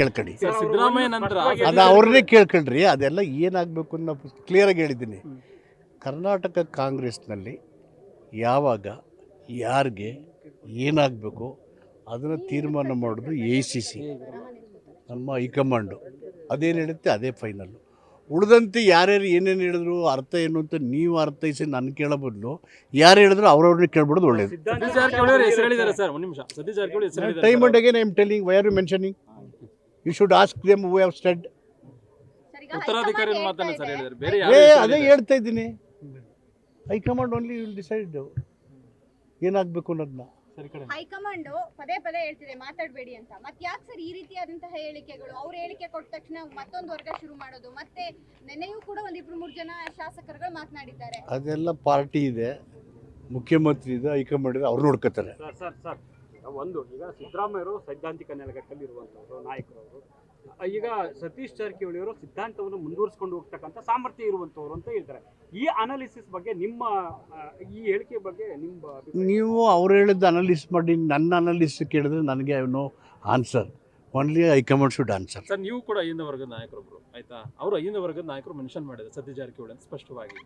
ಕೇಳ್ಕೊಳ್ಳಿ ಸರ್, ಸಿದ್ದರಾಮಯ್ಯ ನಂತರ ಅದು ಅವ್ರನ್ನೇ ಕೇಳ್ಕೊಳ್ರಿ ಅದೆಲ್ಲ ಏನಾಗಬೇಕು ಅನ್ನೋ ಕ್ಲಿಯರಾಗಿ ಹೇಳಿದ್ದೀನಿ. ಕರ್ನಾಟಕ ಕಾಂಗ್ರೆಸ್ನಲ್ಲಿ ಯಾವಾಗ ಯಾರಿಗೆ ಏನಾಗಬೇಕು ಅದನ್ನು ತೀರ್ಮಾನ ಮಾಡೋದು ಎ ಸಿ ಸಿ ನಮ್ಮ ಹೈಕಮಾಂಡು. ಅದೇನು ಹೇಳುತ್ತೆ ಅದೇ ಫೈನಲ್ಲು ಉಳಿದಂತೆ ಯಾರ್ಯಾರು ಏನೇನು ಹೇಳಿದ್ರು ಅರ್ಥ ಏನು ಅಂತ ನೀವು ಅರ್ಥೈಸಿ ನನ್ನ ಕೇಳೋ ಬದಲು ಯಾರು ಹೇಳಿದ್ರು ಅವ್ರವ್ರನ್ನ ಕೇಳ್ಬಿಡೋದು ಒಳ್ಳೇದು. Time and again I am telling why are you mentioning you should ask them we have stood ಉತ್ತರಾಧಿಕಾರಿ ಮಾತನ್ನ ಹೇಳ್ತಾ ಸರ್ ಹೇಳಿದ್ರು ಬೇರೆ ಏ ಅದೇ ಹೇಳ್ತಾ ಇದ್ದೀನಿ. ಹೈಕಮಾಂಡ್ ಓನ್ಲಿ ವಿಲ್ ಡಿಸೈಡ್ ಏನಾಗಬೇಕು ಅನ್ನೋದನ್ನ ಹೈಕಮಾಂಡ್ ಪದೇ ಪದೇ ಹೇಳ್ತಿದೆ ಮಾತಾಡಬೇಡಿ ಅಂತ. ಮತ್ತೆ ಯಾಕೆ ಸರ್ ಈ ರೀತಿಯಾದಂತಹ ಹೇಳಿಕೆಗಳು? ಅವ್ರ ಹೇಳಿಕೆ ಕೊಟ್ಟ ತಕ್ಷಣ ಮತ್ತೊಂದು ವರ್ಗ ಶುರು ಮಾಡೋದು ಮತ್ತೆ ನೆನೆಯೂ ಕೂಡ ಒಂದಿಬ್ರು ಮೂರು ಜನ ಶಾಸಕರುಗಳು ಮಾತನಾಡಿದ್ದಾರೆ. ಅದೆಲ್ಲ ಪಾರ್ಟಿ ಇದೆ. ಮುಖ್ಯಮಂತ್ರಿ ಇದೆ ಹೈಕಮಾಂಡ್ ಇದೆ ಅವ್ರು ನೋಡ್ಕೋತಾರೆ. Sir sir sir. ಒಂದು ಈಗ ಸಿದ್ದರಾಮಯ್ಯರು ಸೈದ್ಧಾಂತಿಕ ನೆಲೆಗಟ್ಟಲ್ಲಿ ಇರುವಂಥವ್ರು ನಾಯಕರವರು. ಈಗ ಸತೀಶ್ ಜಾರಕಿಹೊಳಿ ಅವರು ಸಿದ್ಧಾಂತವನ್ನು ಮುಂದುವರಿಸ್ಕೊಂಡು ಹೋಗ್ತಕ್ಕಂಥ ಸಾಮರ್ಥ್ಯ ಇರುವಂಥವ್ರು ಅಂತ ಹೇಳ್ತಾರೆ. ಈ ಅನಾಲಿಸಿಸ್ ಬಗ್ಗೆ ನಿಮ್ಮ ಈ ಹೇಳಿಕೆ ಬಗ್ಗೆ ನಿಮ್ಮ ನೀವು ಅವ್ರು ಹೇಳಿದ್ದು ಅನಾಲಿಸ್ ಮಾಡಿ ನನ್ನ ಅನಾಲಿಸ್ ಕೇಳಿದ್ರೆ ನನಗೆ no answer only high command should answer sir ನೀವು ಕೂಡ ಅಹಿಂದ ವರ್ಗದ ನಾಯಕರೊಬ್ರು ಆಯ್ತಾ? ಅವರು ಅಹಿಂದ ವರ್ಗದ ನಾಯಕರು ಮೆನ್ಷನ್ ಮಾಡಿದ್ದಾರೆ ಸತೀಶ್ ಜಾರಕಿಹೊಳಿ ಅಂತ ಸ್ಪಷ್ಟವಾಗಿ.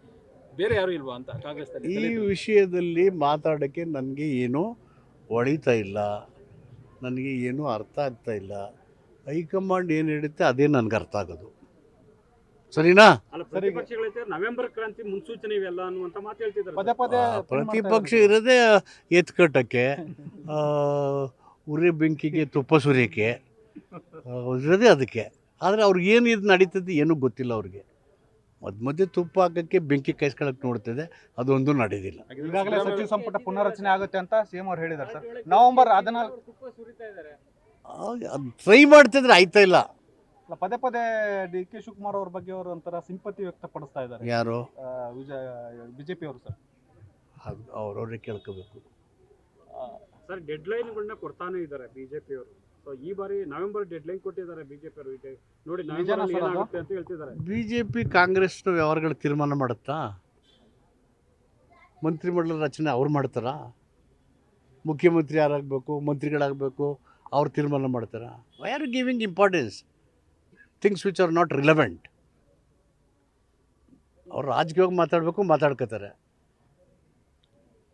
ಬೇರೆ ಯಾರು ಇಲ್ವಾ ಅಂತ ಕಾಂಗ್ರೆಸ್ ಈ ವಿಷಯದಲ್ಲಿ ಮಾತಾಡೋಕ್ಕೆ ನನಗೆ ಏನೂ ಹೊಳಿತಾ ಇಲ್ಲ ನನಗೆ ಏನೂ ಅರ್ಥ ಆಗ್ತಾ ಇಲ್ಲ. ಹೈಕಮಾಂಡ್ ಏನು ಹೇಳುತ್ತೆ ಅದೇ ನನಗೆ ಅರ್ಥ ಆಗೋದು. ಸರಿನಾ? ನವೆಂಬರ್ ಕ್ರಾಂತಿ ಮುನ್ಸೂಚನೆ ಇವೆಲ್ಲ ಅನ್ನುವಂಥ ಮಾತು ಹೇಳ್ತಿದ್ದಾರೆ ಪದೇ ಪದೇ ಆ, ಪ್ರತಿಪಕ್ಷ ಇರೋದೇ ಎತ್ಕಟ್ಟಕ್ಕೆ. ಆ, ಉರಿ ಬೆಂಕಿಗೆ ತುಪ್ಪ ಸುರಿಯೋಕ್ಕೆ. ಇರೋದೇ ಅದಕ್ಕೆ. ಆದರೆ ಅವ್ರಿಗೆ ಏನು ಇದು ನಡೀತದೆ ಏನೂ ಗೊತ್ತಿಲ್ಲ ಅವ್ರಿಗೆ. ಮಧ್ಯ ಮಧ್ಯೆ ತುಪ್ಪ ಹಾಕೋಕ್ಕೆ ಬೆಂಕಿ ಕಾಯಿಸ್ಕೊಳಕ್ಕೆ ನೋಡ್ತದೆ ಅದೊಂದು ನಡೆದಿಲ್ಲ. ಈಗಾಗಲೇ ಸಚಿವ ಸಂಪುಟ ಪುನರ್ರಚನೆ ಆಗುತ್ತೆ ಅಂತ ಸಿಎಂ ಅವ್ರು ಹೇಳಿದ್ದಾರೆ ಸರ್. ನವೆಂಬರ್ ಹದಿನಾಲ್ಕು ತುಪ್ಪ ಸುರಿತಾ ಇದ್ದಾರೆ. ಅದು ಟ್ರೈ ಮಾಡ್ತಿದ್ರೆ ಆಯ್ತಾ ಇಲ್ಲ. ಅಲ್ಲ, ಪದೇ ಪದೇ ಡಿ ಕೆ ಶಿವಕುಮಾರ್ ಅವ್ರ ಬಗ್ಗೆ ಅವರು ಒಂಥರ ಸಿಂಪತಿ ವ್ಯಕ್ತಪಡಿಸ್ತಾ ಇದ್ದಾರೆ. ಯಾರು? ಬಿಜೆಪಿ ಅವರು ಸರ್. ಅದು ಅವ್ರವ್ರೇ ಕೇಳ್ಕೋಬೇಕು. ಸರ್ ಡೆಡ್ ಲೈನ್ಗಳನ್ನ ಕೊಡ್ತಾನೆ ಇದ್ದಾರೆ ಬಿಜೆಪಿ ಅವರು. ಸೊ ಈ ಬಾರಿ ನವೆಂಬರ್ ಡೆಡ್ ಲೈನ್ ಕೊಟ್ಟಿದ್ದಾರೆ ಬಿಜೆಪಿ ಅವರು. ನೋಡಿ ನಿಜನಾ ನವೆಂಬರ್ ಏನಾಗುತ್ತೆ ಅಂತ ಹೇಳ್ತಿದ್ದಾರೆ. ಬಿ ಜೆ ಪಿ ಕಾಂಗ್ರೆಸ್ನ ವ್ಯವಹಾರಗಳು ತೀರ್ಮಾನ ಮಾಡುತ್ತಾ ಮಂತ್ರಿಮಂಡಲ ರಚನೆ ಅವ್ರು ಮಾಡ್ತಾರಾ? ಮುಖ್ಯಮಂತ್ರಿ ಯಾರಾಗಬೇಕು ಮಂತ್ರಿಗಳಾಗಬೇಕು ಅವ್ರು ತೀರ್ಮಾನ ಮಾಡ್ತಾರಾ? Why are giving importance things which are not relevant ಅವ್ರು ರಾಜಕೀಯವಾಗಿ ಮಾತಾಡಬೇಕು ಮಾತಾಡ್ಕೋತಾರೆ.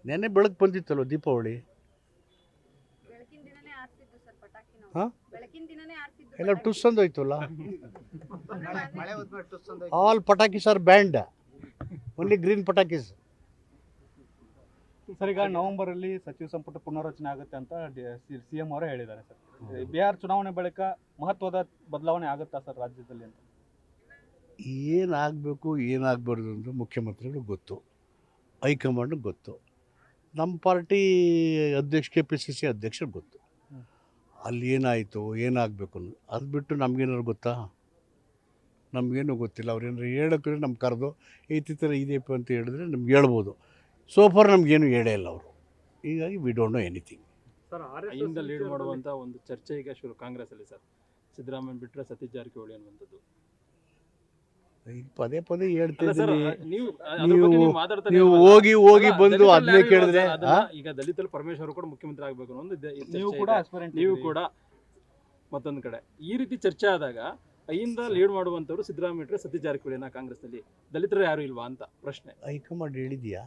ನೆನ್ನೆ ಬೆಳಗ್ಗೆ ಬಂದಿತ್ತಲ್ಲೋ ದೀಪಾವಳಿ? ಹಾ? ಬೆಳಕಿನ ದಿನನೇ ಆರ್ಸಿದ್ದು ಎಲ್ಲ. ಟುಸ್ ಅಂದೋಯ್ತಲ್ಲ ಆಲ್ ಪಟಾಕೀಸ್ are banned only green ಪಟಾಕೀಸ್ sir ಈಗ ನವೆಂಬರ್ ಅಲ್ಲಿ ಸಚಿವ ಸಂಪುಟ ಪುನರ್ರಚನೆ ಆಗುತ್ತೆ ಅಂತ ಸಿಎಂ ಅವರೇ ಹೇಳಿದ್ದಾರೆ ಸರ್ ಬಿಹಾರ್ ಚುನಾವಣೆ ಬಳಿಕ ಮಹತ್ವದ ಬದಲಾವಣೆ ಆಗುತ್ತಾ ಸರ್ ರಾಜ್ಯದಲ್ಲಿ ಅಂತ? ಏನಾಗಬೇಕು ಏನಾಗಬಾರ್ದು ಅಂತ ಮುಖ್ಯಮಂತ್ರಿಗಳು ಗೊತ್ತು. ಹೈಕಮಾಂಡ್ ಗೊತ್ತು. ನಮ್ಮ ಪಾರ್ಟಿ ಅಧ್ಯಕ್ಷ ಕೆ ಪಿ ಸಿ ಸಿ ಅಧ್ಯಕ್ಷರು ಗೊತ್ತು. ಅಲ್ಲಿ ಏನಾಯಿತು ಏನಾಗಬೇಕು ಅನ್ನೋದು. ಅದು ಬಿಟ್ಟು ನಮಗೇನಾದ್ರು ಗೊತ್ತಾ? ನಮಗೇನು ಗೊತ್ತಿಲ್ಲ. ಅವ್ರೇನಾರು ಹೇಳೋಕ್ಕೆ ನಮ್ಮ ಕರೆದು ಈ ಥರ ಇದೆಯಪ್ಪ ಅಂತ ಹೇಳಿದ್ರೆ ನಮ್ಗೆ ಹೇಳ್ಬೋದು. ಸೋಫಾರ್ ನಮಗೇನು ಹೇಳೇ ಇಲ್ಲ ಅವರು. ಹೀಗಾಗಿ we don't know anything sir are lead ಮಾಡುವಂಥ ಒಂದು ಚರ್ಚೆ ಈಗ ಶುರು ಕಾಂಗ್ರೆಸ್ ಅಲ್ಲಿ ಸರ್. ಸಿದ್ದರಾಮಯ್ಯ ಬಿಟ್ಟರೆ ಸತೀಶ್ ಜಾರಕಿಹೊಳಿ ಅನ್ನುವಂಥದ್ದು. ಪದೇ ಪದೇ ಹೇಳ್ತಿದ್ದೀನಿ ಸರ್ ನೀವು ಅದ್ರ ನೀವು- ಬಗ್ಗೆ ನೀವು ಮಾತಾಡ್ತಾನೆ ನೀವು ಹೋಗಿ ಹೋಗಿ ಬಂದು ಅದನ್ನೇ ಕೇಳಿದ್ರೆ? ಈಗ ದಲಿತಲ್ಲಿ ಪರಮೇಶ್ವರ್ ಕೂಡ ಮುಖ್ಯಮಂತ್ರಿ ಆಗ್ಬೇಕು ಅನ್ನೋ ಒಂದು ನೀವು ಕೂಡ. ನೀವು ಕೂಡ ಮತ್ತೊಂದು ಕಡೆ. ಈ ರೀತಿ ಚರ್ಚೆ ಆದಾಗ ಅಯ್ಯಿಂದ ಲೀಡ್ ಮಾಡುವಂತವ್ರು ಸಿದ್ದರಾಮಯ್ಯ ಸತೀಶ್ ಜಾರಕಿಹೊಳಿನ ಕಾಂಗ್ರೆಸ್ನಲ್ಲಿ. ದಲಿತರು ಯಾರು ಇಲ್ವಾ ಅಂತ ಪ್ರಶ್ನೆ. ಹೈಕಮಾಂಡ್ ಹೇಳಿದ್ಯಾ?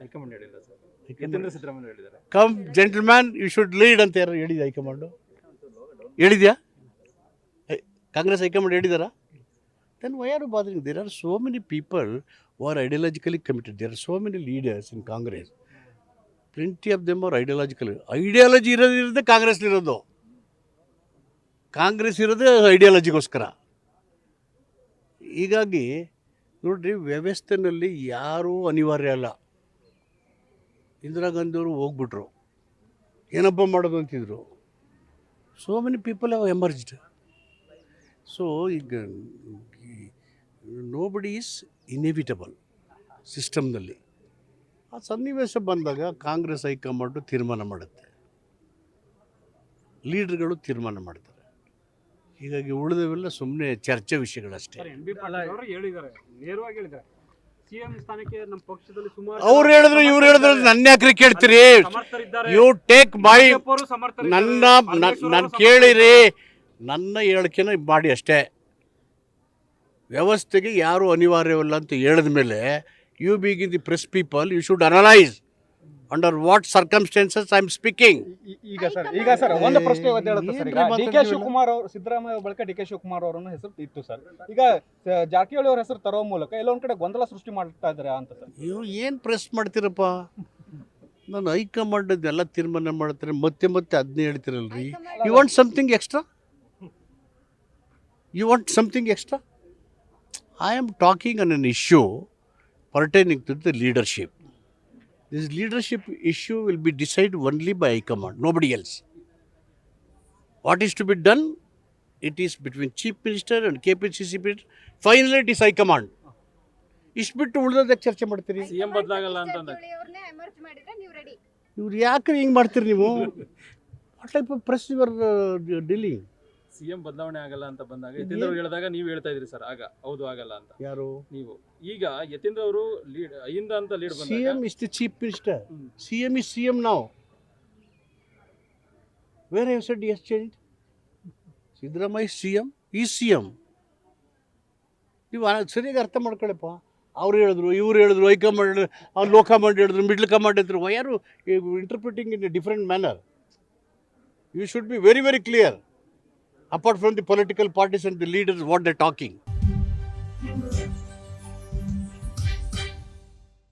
ಹೈಕಮಾಂಡ್ ಹೇಳಿಲ್ಲ ಸರ್. ಯಾಕಂದ್ರೆ ಸಿದ್ದರಾಮಯ್ಯ ಹೇಳಿದ್ದಾರೆ. Come gentleman you should lead ಅಂತ ಯಾರು ಹೇಳಿದ್ಯಾ ಹೈಕಮಾಂಡು? ಹೇಳಿದ್ಯಾ? ಹೈ- ಕಾಂಗ್ರೆಸ್ ಹೈಕಮಾಂಡ್ ಹೇಳಿದಾರಾ? Then why are bothering there are so many people who are ideologically committed there are so many leaders in Congress plenty of them are ideological ideology ಇರೋದಿರೋದೇ ಕಾಂಗ್ರೆಸ್ಲಿರೋದು ಕಾಂಗ್ರೆಸ್ ಇರೋದು. ಕಾಂಗ್ರೆಸ್ ಇರೋದೇ ಐಡಿಯಾಲಜಿಗೋಸ್ಕರ ಹೀಗಾಗಿ ನೋಡ್ರಿ, ವ್ಯವಸ್ಥೆನಲ್ಲಿ ಯಾರೂ ಅನಿವಾರ್ಯ ಅಲ್ಲ. ಇಂದಿರಾ ಗಾಂಧಿಯವರು ಹೋಗ್ಬಿಟ್ರು. ಏನಪ್ಪ ಮಾಡೋದು ಅಂತಿದ್ರು. So many people have emerged so ಈಗ ನೋ ಬಡಿ ಈಸ್ ಇನ್ಎವಿಟಬಲ್ ಸಿಸ್ಟಮ್ನಲ್ಲಿ ಆ ಸನ್ನಿವೇಶ ಬಂದಾಗ ಕಾಂಗ್ರೆಸ್ ಹೈಕಮಾಂಡು ತೀರ್ಮಾನ ಮಾಡುತ್ತೆ. ಲೀಡರ್ಗಳು ತೀರ್ಮಾನ ಮಾಡ್ತಾರೆ. ಹೀಗಾಗಿ ಉಳಿದವೆಲ್ಲ ಸುಮ್ಮನೆ ಚರ್ಚೆ ವಿಷಯಗಳಷ್ಟೇ. ಅವರು ಹೇಳಿದ್ದಾರೆ ನೇರವಾಗಿ ಹೇಳಿದ್ದಾರೆ. ಸಿಎಂ ಸ್ಥಾನಕ್ಕೆ ನಮ್ಮ ಪಕ್ಷದಲ್ಲಿ ಸುಮಾರು ಅವ್ರು ಹೇಳಿದ್ರು ಇವ್ರು ಹೇಳಿದ್ರು ನನ್ನ ಯಾಕ್ರಿ ಕೇಳ್ತೀರಿ ಯು ಟೇಕ್ ಮೈ ನನ್ನ ನಾನು. ಕೇಳಿರಿ. ನನ್ನ ಹೇಳಿಕೆನ ಮಾಡಿ ಅಷ್ಟೇ. ವ್ಯವಸ್ಥೆಗೆ ಯಾರು ಅನಿವಾರ್ಯವಲ್ಲ ಅಂತ ಹೇಳಿದ ಮೇಲೆ you big in the press people you should analyse under what circumstances I am speaking ಈಗ ಸರ್ ಈಗ ಸರ್ ಒಂದು ಪ್ರಶ್ನೆ ಡಿ ಕೆ? ಶಿವಕುಮಾರ್ ಅವರು ಸಿದ್ದರಾಮಯ್ಯ ಬಳಿಕ ಡಿ ಕೆ ಶಿವಕುಮಾರ್ ಅವರನ್ನ ಹೆಸರು ಇತ್ತು ಸರ್. ಈಗ ಜಾರಕಿಹೊಳಿ ಅವರ ಹೆಸರು ತರೋ ಮೂಲಕ ಎಲ್ಲೊಂದು ಕಡೆ ಗೊಂದಲ ಸೃಷ್ಟಿ ಮಾಡ್ತಾ ಇದ್ದಾರೆ ಅಂತ ಸರ್. ಇವ್ರು ಏನು ಪ್ರೆಸ್ ಮಾಡ್ತೀರಪ್ಪ? ನಾನು ಹೈಕಮಾಂಡ್ ಎಲ್ಲ ತೀರ್ಮಾನ ಮಾಡ್ತಾರೆ ಮತ್ತೆ ಮತ್ತೆ ಅದನ್ನೇ ಹೇಳ್ತಿರಲ್ರಿ. You want something extra you want something extra I am talking on an issue pertaining to the leadership this leadership issue will be decide only by high command nobody else what is to be done it is between chief minister and K P C C finally it is high command ಇಷ್ಟು ಬಿಟ್ಟು ಉಳಿದೋದಕ್ಕೆ ಚರ್ಚೆ ಮಾಡ್ತೀರಿ? CM ಬದಲಾಗಲ್ಲ ಅಂತ ಅಂದಾಗ emerge ಮಾಡಿದ್ರೆ ನೀವು ready ಇವ್ರು ಯಾಕೆ ಹಿಂಗೆ ಮಾಡ್ತೀರಿ ನೀವು? What type of press your dealing CM ಬದಲಾವಣೆ ಆಗಲ್ಲ ಅಂತ ಬಂದಾಗ ಯತೀಂದ್ರ ಅವರು ಹೇಳಿದಾಗ ನೀವು ಹೇಳ್ತಾ ಇದ್ರಿ ಸರ್ ಆಗ. ಹೌದು ಆಗಲ್ಲ ಅಂತ. ಯಾರು? ನೀವು. ಈಗ ಯತೀಂದ್ರ ಅವರು ಲೀಡ್ ಅಹಿಂದ ಅಂತ lead C CM M is the chief minister. C M is C M ನಾವು we're have said yes change Siddaramaiah C M ಈ ಸಿ ಎಂ ನೀವು ಸರಿಯಾಗಿ ಅರ್ಥ ಮಾಡ್ಕೊಳ್ಳಪ್ಪ ಅವ್ರು ಹೇಳಿದ್ರು ಇವ್ರು ಹೇಳಿದ್ರು ಹೈಕಮಾಂಡ್ ಅವ್ರು ಲೋ ಕಮಾಂಡ್ ಹೇಳಿದ್ರು ಮಿಡ್ಲ್ ಕಮಾಂಡ್ ಹೇಳಿದ್ರು. ಯಾರು interpreting in a different manner you should be very very clear apart from the political parties and the leaders, what they're talking.